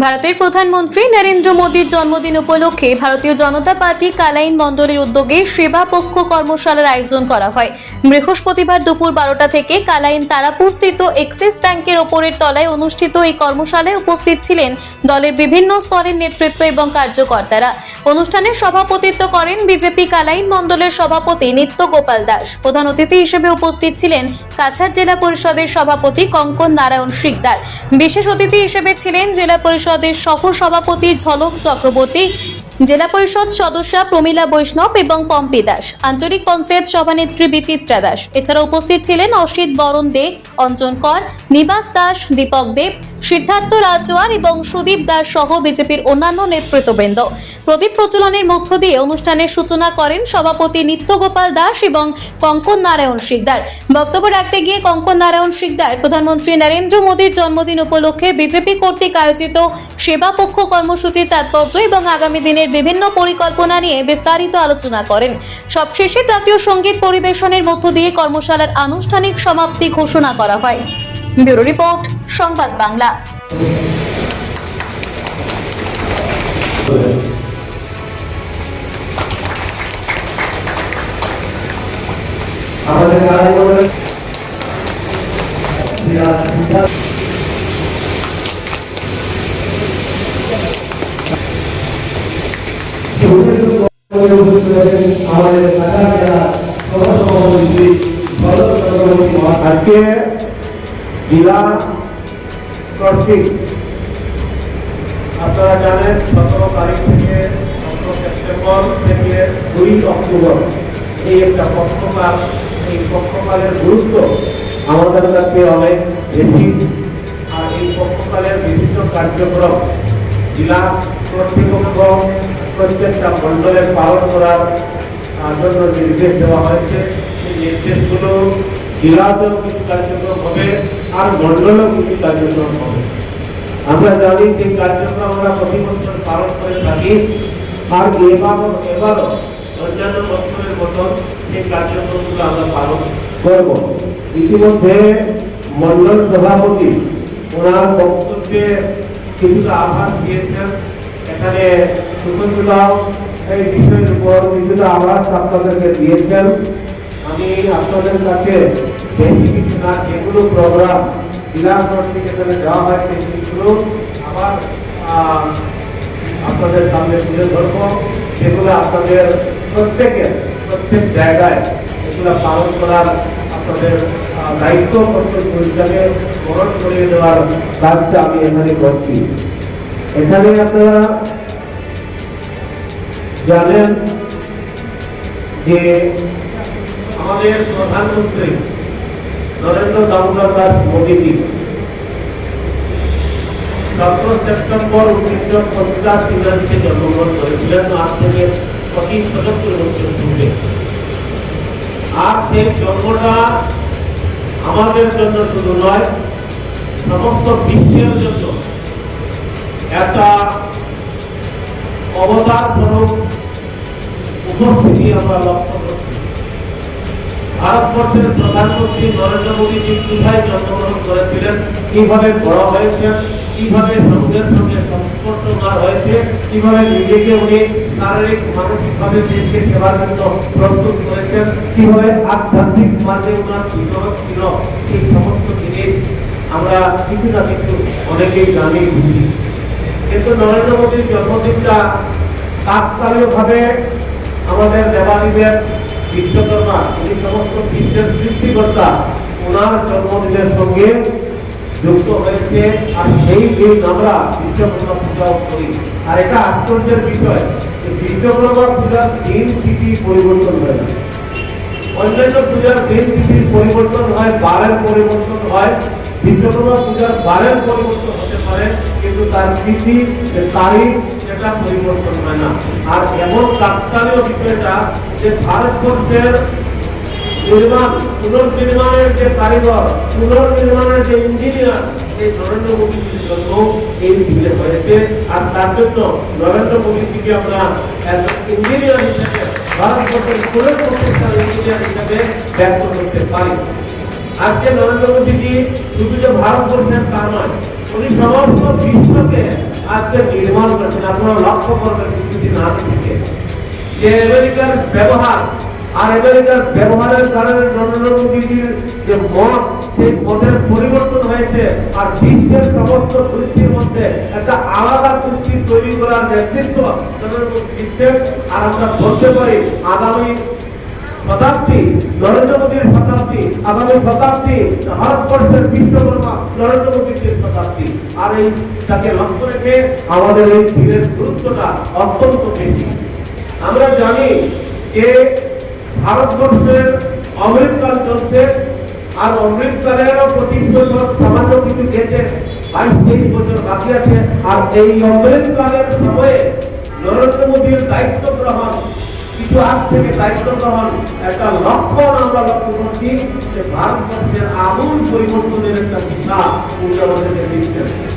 ভারতের প্রধানমন্ত্রী নরেন্দ্র মোদীর জন্মদিন উপলক্ষে ভারতীয় জনতা পার্টি কালাইন মণ্ডলের উদ্যোগে সেবা পক্ষ কর্মশালার আয়োজন করা হয়। বৃহস্পতিবার দুপুর বারোটা থেকে কালাইন তারাপুর স্থিত এক্সিস ব্যাংকের ওপরের তলায় অনুষ্ঠিত এই কর্মশালায় উপস্থিত ছিলেন দলের বিভিন্ন স্তরের নেতৃত্ব এবং কার্যকর্তারা। অনুষ্ঠানে সভাপতিত্ব করেন বিজেপি কালাইন মণ্ডলের সভাপতি নিত্য গোপাল দাস। প্রধান অতিথি হিসেবে উপস্থিত ছিলেন কাছাড় জেলা পরিষদের সভাপতি কঙ্কন নারায়ণ শিকদার। বিশেষ অতিথি হিসেবে ছিলেন জেলা পরিষদের সহ সভাপতি ঝলক চক্রবর্তী জেলা পরিষদ সদস্যা প্রমীলা বৈষ্ণব এবং পম্পি দাস, আঞ্চলিক পঞ্চায়েত সভানেত্রী বিচিত্রা দাস। এছাড়া উপস্থিত ছিলেন অসিত বরণ দে, অঞ্জন কর, নিবাস দাস, দীপক দেব সিদ্ধার্থ রাজওয়ার এবং সুদীপ দাস সহ বিজেপির অন্যান্য নেতৃত্ববৃন্দ। প্রদীপ প্রচলনের মধ্য দিয়ে অনুষ্ঠানের সূচনা করেন সভাপতি নিত্যগোপাল দাস এবং কঙ্কন নারায়ণ শিকদার। বক্তব্য রাখতে গিয়ে কঙ্কন নারায়ণ শিকদার, প্রধানমন্ত্রী নরেন্দ্র মোদীর জন্মদিন উপলক্ষে বিজেপি কর্তৃক আয়োজিত সেবা পক্ষ কর্মসূচির তাৎপর্য এবং আগামী দিনের বিভিন্ন পরিকল্পনা নিয়ে বিস্তারিত আলোচনা করেন। সবশেষে জাতীয় সংগীত পরিবেশনের মধ্য দিয়ে কর্মশালার আনুষ্ঠানিক সমাপ্তি ঘোষণা করা হয়। ব্যুরো রিপোর্ট, সংবাদ বাংলা। আজকে জেলা কর্তৃক আপনারা জানেন, সতেরো তারিখ থেকে সতেরো সেপ্টেম্বর থেকে দুই অক্টোবর এই একটা পক্ষকাল এই পক্ষকালের গুরুত্ব আমাদের কাছে অনেক বেশি। আর এই পক্ষকালের বিভিন্ন কার্যক্রম জেলা কর্তৃপক্ষ প্রত্যেকটা মণ্ডলের পালন করার জন্য নির্দেশ দেওয়া হয়েছে। এই নির্দেশগুলো জেলাতেও কিছু কার্যক্রম হবে, আর মণ্ডলেও কিছু কার্যক্রম হবে। আমরা জানি যে কার্যক্রম আমরা প্রতি বছর পালন করে থাকি, আর এবারও এবারও অন্যান্য বছরের মতন এই কার্যক্রমগুলো আমরা পালন করব। ইতিমধ্যে মন্ডল সভাপতি ওনার বক্তব্যে কিছুটা আভাস দিয়েছেন। এখানে সুতরাং এই বিষয়ের উপর কিছুটা আভাস আপনাদেরকে দিয়েছেন আমি আপনাদের কাছে যেগুলো প্রোগ্রাম জেলা কর্তৃক হয়, সেই জিনিসগুলো আবার আপনাদের সামনে তুলে ধরব। যেগুলো আপনাদের প্রত্যেকের, প্রত্যেক জায়গায় এগুলো পালন করার আপনাদের দায়িত্ব কর্তব্য হিসাবে স্মরণ করিয়ে দেওয়ার কাজটা আমি এখানে করছি। এখানে আপনারা জানেন যে আমাদের প্রধানমন্ত্রী নরেন্দ্র দামোদর দাস মোদীজি সতেরো সেপ্টেম্বর উনিশশো পঞ্চাশ ইংরাজিতে জন্মগ্রহণ করেছিলেন আজ থেকে পঁচিশ সত্তর বছর পূর্বে। আর সেই জন্মটা আমাদের জন্য শুধু নয়, সমস্ত বিশ্বের জন্য। একটা অবদান স্বরূপ উপস্থিতি আমরা লক্ষ্য করছি। ভারতবর্ষের প্রধানমন্ত্রী নরেন্দ্র মোদীজি কোথায় জন্মগ্রহণ করেছিলেন, কীভাবে বড় হয়েছেন কীভাবে সঙ্গের সঙ্গে সংস্পর্শমান হয়েছে, কীভাবে নিজেকে উনি শারীরিক, মানসিকভাবে দেশকে সেবার জন্য প্রস্তুত করেছেন, কীভাবে আধ্যাত্মিক মার্গে ওনার বিচরণ ছিল, এই সমস্ত জিনিস আমরা কিছু না কিছু অনেকেই জানি বুঝি। কিন্তু নরেন্দ্র মোদীর জন্মদিনটা তাৎকালীয় ভাবে আমাদের দেবাদিদেব বিশ্বকর্মা উনি সমস্ত বিশ্বের সৃষ্টিকর্তা, ওনার জন্মদিনের সঙ্গে যুক্ত হয়েছে। আর সেই দিন আমরা বিশ্বকর্মা পূজাও করি। আর এটা আশ্চর্যের বিষয় যে বিশ্বকর্মা পূজার দিন তিথি পরিবর্তন হয় না। অন্যান্য পূজার দিন তিথির পরিবর্তন হয়, বারের পরিবর্তন হয়। বিশ্বকর্মা পূজার বারের পরিবর্তন হতে পারে তার তিথি তারিখ, সেটা পরিবর্তন হয় না। আর এমন কাকতালীয় বিষয়টা যে ভারতবর্ষের নির্মাণ, পুনর্নির্মাণের যে কারিগর, পুনর্নির্মাণের যে ইঞ্জিনিয়ার এই নরেন্দ্র মোদীজির জন্য এই দিনে হয়েছে। আর তার জন্য নরেন্দ্র মোদীজিকে আমরা একজন ইঞ্জিনিয়ার হিসেবে, ভারতবর্ষের পুনঃপ্রতিষ্ঠার ইঞ্জিনিয়ার হিসেবে ব্যক্ত করতে পারি। আজকে নরেন্দ্র মোদীজি শুধু যে ভারতবর্ষের তা নয় উনি সমস্ত বিশ্বকে আজকে নির্মাণ করছেন আপনারা লক্ষ্য করবেন কিছুদিন আগে থেকে। যে আমেরিকার ব্যবহার, আর আমেরিকার ব্যবহারের কারণে নরেন্দ্র মোদীজির যে মত, সেই মতের পরিবর্তন হয়েছে, আর বিশ্বের সমস্ত পরিস্থিতির মধ্যে একটা আলাদা পরিস্থিতি তৈরি করার নেতৃত্ব নরেন্দ্র মোদী দিচ্ছেন আর আমরা বলতে পারি, আগামী শতাব্দী নরেন্দ্র মোদীর শতাব্দী, আগামী শতাব্দী, ভারতবর্ষের বিশ্বকর্মা নরেন্দ্র মোদীর শতাব্দী, আর এই তাকে লক্ষ্য রেখে আমাদের এই দিনের গুরুত্বটা অত্যন্ত বেশি। আমরা জানি যে ভারতবর্ষের অমৃতকাল চলছে, আর অমৃতকালেরও পঁচিশ বছর সামান্য কিছু গেছে, বাইশ তেইশ বছর বাকি আছে, আর এই অমৃতকালের সময়ে নরেন্দ্র মোদীর দায়িত্ব গ্রহণ কিছু আজ থেকে দায়িত্ব গ্রহণ একটা লক্ষণ আমরা লক্ষ্য করছি যে ভারতবর্ষের আমূল পরিবর্তনের একটা দিশা উনি দিচ্ছেন